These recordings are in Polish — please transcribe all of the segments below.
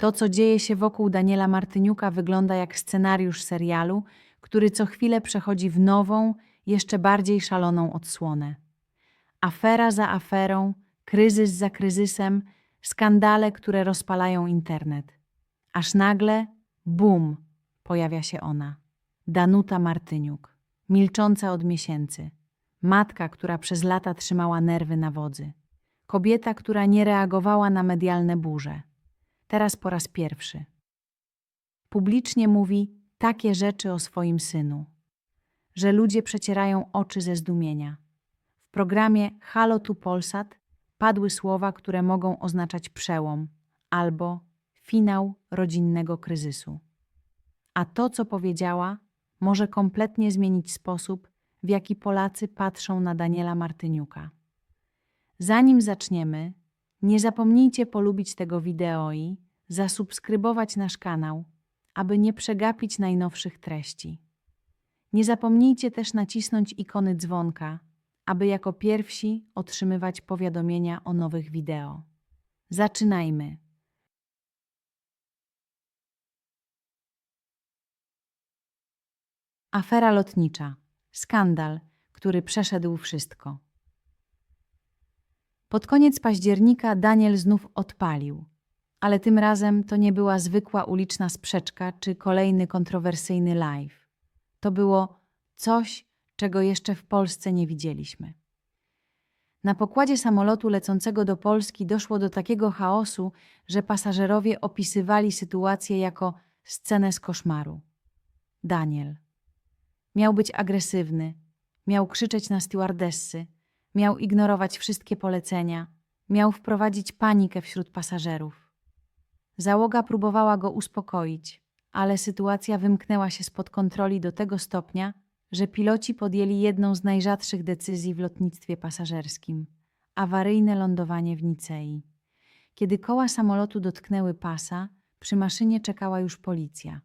To, co dzieje się wokół Daniela Martyniuka, wygląda jak scenariusz serialu, który co chwilę przechodzi w nową, jeszcze bardziej szaloną odsłonę. Afera za aferą, kryzys za kryzysem, skandale, które rozpalają internet. Aż nagle, bum, pojawia się ona. Danuta Martyniuk, milcząca od miesięcy. Matka, która przez lata trzymała nerwy na wodzy. Kobieta, która nie reagowała na medialne burze. Teraz po raz pierwszy. Publicznie mówi takie rzeczy o swoim synu, że ludzie przecierają oczy ze zdumienia. W programie Halo tu Polsat padły słowa, które mogą oznaczać przełom albo finał rodzinnego kryzysu. A to, co powiedziała, może kompletnie zmienić sposób, w jaki Polacy patrzą na Daniela Martyniuka. Zanim zaczniemy, nie zapomnijcie polubić tego wideo i zasubskrybować nasz kanał, aby nie przegapić najnowszych treści. Nie zapomnijcie też nacisnąć ikony dzwonka, aby jako pierwsi otrzymywać powiadomienia o nowych wideo. Zaczynajmy. Afera lotnicza. Skandal, który przeszedł wszystko. Pod koniec października Daniel znów odpalił, ale tym razem to nie była zwykła uliczna sprzeczka czy kolejny kontrowersyjny live. To było coś, czego jeszcze w Polsce nie widzieliśmy. Na pokładzie samolotu lecącego do Polski doszło do takiego chaosu, że pasażerowie opisywali sytuację jako scenę z koszmaru. Daniel. Miał być agresywny, miał krzyczeć na stewardessy, miał ignorować wszystkie polecenia, miał wprowadzić panikę wśród pasażerów. Załoga próbowała go uspokoić, ale sytuacja wymknęła się spod kontroli do tego stopnia, że piloci podjęli jedną z najrzadszych decyzji w lotnictwie pasażerskim awaryjne lądowanie w Nicei. Kiedy koła samolotu dotknęły pasa, przy maszynie czekała już policja.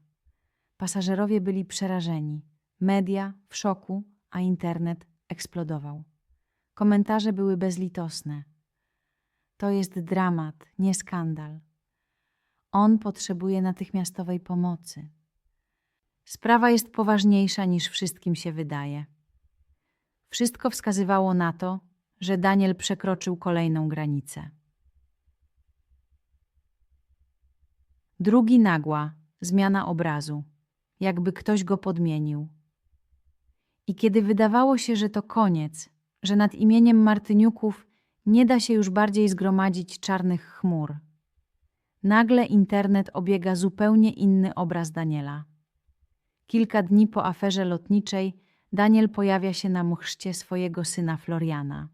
Pasażerowie byli przerażeni, media w szoku, a internet eksplodował. Komentarze były bezlitosne. To jest dramat, nie skandal. On potrzebuje natychmiastowej pomocy. Sprawa jest poważniejsza niż wszystkim się wydaje. Wszystko wskazywało na to, że Daniel przekroczył kolejną granicę. Drugi nagła, zmiana obrazu, jakby ktoś go podmienił. I kiedy wydawało się, że to koniec, że nad imieniem Martyniuków nie da się już bardziej zgromadzić czarnych chmur, nagle internet obiega zupełnie inny obraz Daniela. Kilka dni po aferze lotniczej Daniel pojawia się na mchrzcie swojego syna Floriana.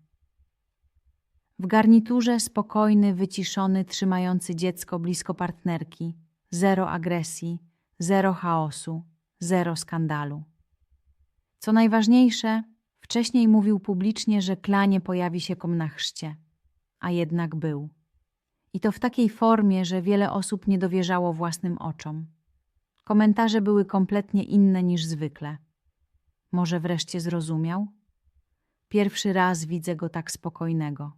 W garniturze spokojny, wyciszony, trzymający dziecko blisko partnerki, zero agresji, zero chaosu, zero skandalu. Co najważniejsze, wcześniej mówił publicznie, że klanie pojawi się kom na chrzcie, a jednak był. I to w takiej formie, że wiele osób nie dowierzało własnym oczom. Komentarze były kompletnie inne niż zwykle. Może wreszcie zrozumiał? Pierwszy raz widzę go tak spokojnego.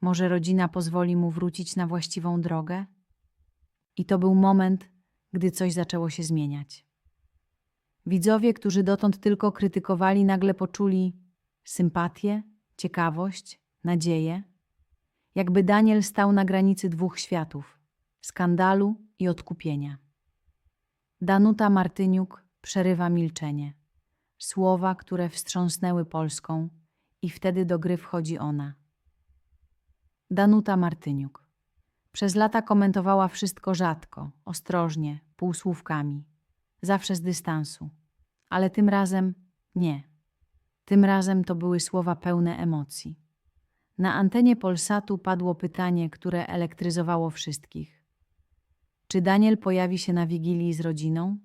Może rodzina pozwoli mu wrócić na właściwą drogę? I to był moment, gdy coś zaczęło się zmieniać. Widzowie, którzy dotąd tylko krytykowali, nagle poczuli sympatię, ciekawość, nadzieję. Jakby Daniel stał na granicy dwóch światów skandalu i odkupienia. Danuta Martyniuk przerywa milczenie. Słowa, które wstrząsnęły Polską, i wtedy do gry wchodzi ona. Danuta Martyniuk. Przez lata komentowała wszystko rzadko, ostrożnie, półsłówkami, zawsze z dystansu. Ale tym razem nie. Tym razem to były słowa pełne emocji. Na antenie Polsatu padło pytanie, które elektryzowało wszystkich. Czy Daniel pojawi się na wigilii z rodziną?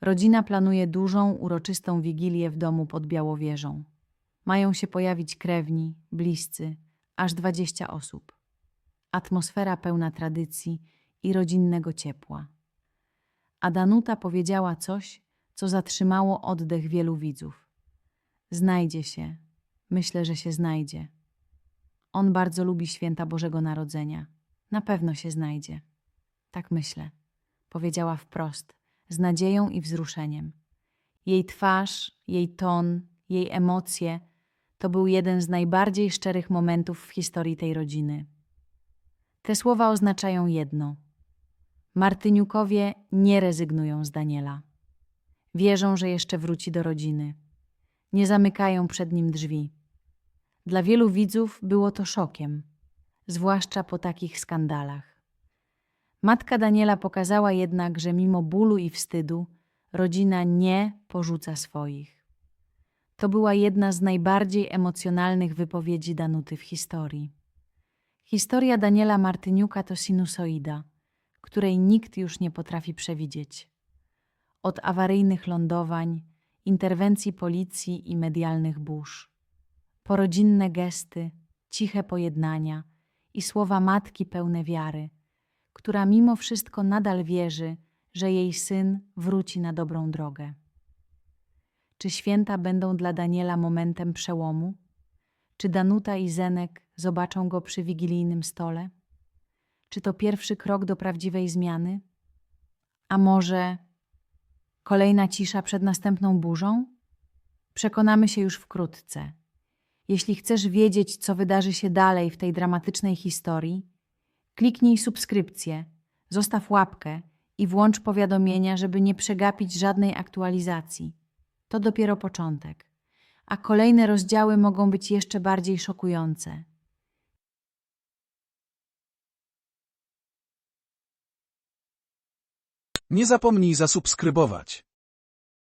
Rodzina planuje dużą, uroczystą wigilię w domu pod Białowieżą. Mają się pojawić krewni, bliscy, aż dwadzieścia osób. Atmosfera pełna tradycji i rodzinnego ciepła. A Danuta powiedziała coś, co zatrzymało oddech wielu widzów. Znajdzie się, myślę, że się znajdzie. On bardzo lubi święta Bożego Narodzenia. Na pewno się znajdzie. Tak myślę, powiedziała wprost, z nadzieją i wzruszeniem. Jej twarz, jej ton, jej emocje to był jeden z najbardziej szczerych momentów w historii tej rodziny. Te słowa oznaczają jedno. Martyniukowie nie rezygnują z Daniela. Wierzą, że jeszcze wróci do rodziny. Nie zamykają przed nim drzwi. Dla wielu widzów było to szokiem, zwłaszcza po takich skandalach. Matka Daniela pokazała jednak, że mimo bólu i wstydu, rodzina nie porzuca swoich. To była jedna z najbardziej emocjonalnych wypowiedzi Danuty w historii. Historia Daniela Martyniuka to sinusoida, której nikt już nie potrafi przewidzieć. Od awaryjnych lądowań, interwencji policji i medialnych burz, porodzinne gesty, ciche pojednania i słowa matki pełne wiary, która mimo wszystko nadal wierzy, że jej syn wróci na dobrą drogę. Czy święta będą dla Daniela momentem przełomu? Czy Danuta i Zenek zobaczą go przy wigilijnym stole? Czy to pierwszy krok do prawdziwej zmiany? A może kolejna cisza przed następną burzą? Przekonamy się już wkrótce. Jeśli chcesz wiedzieć, co wydarzy się dalej w tej dramatycznej historii, kliknij subskrypcję, zostaw łapkę i włącz powiadomienia, żeby nie przegapić żadnej aktualizacji. To dopiero początek, a kolejne rozdziały mogą być jeszcze bardziej szokujące. Nie zapomnij zasubskrybować.